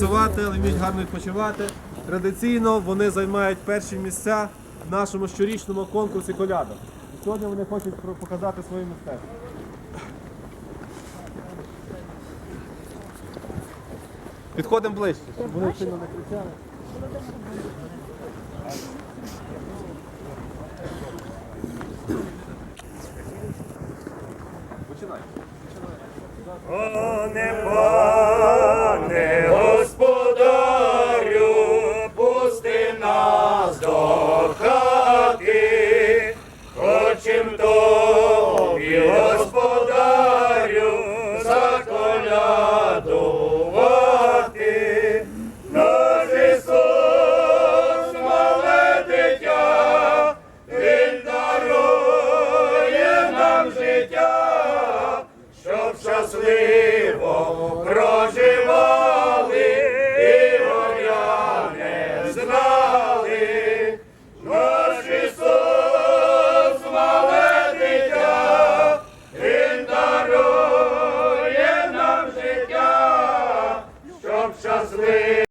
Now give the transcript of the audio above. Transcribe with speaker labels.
Speaker 1: працювати, але вміють гарно відпочивати. Традиційно вони займають перші місця в нашому щорічному конкурсі коляда. І Сьогодні вони хочуть про- показати своє мистецтво. Підходимо ближче, щоб вони сильно не кричали. Починай. О,
Speaker 2: небо життя, щоб щасливо проживали і горя не знали, наш Ісус, мале дитя, Він дарує нам життя, щоб щасливо.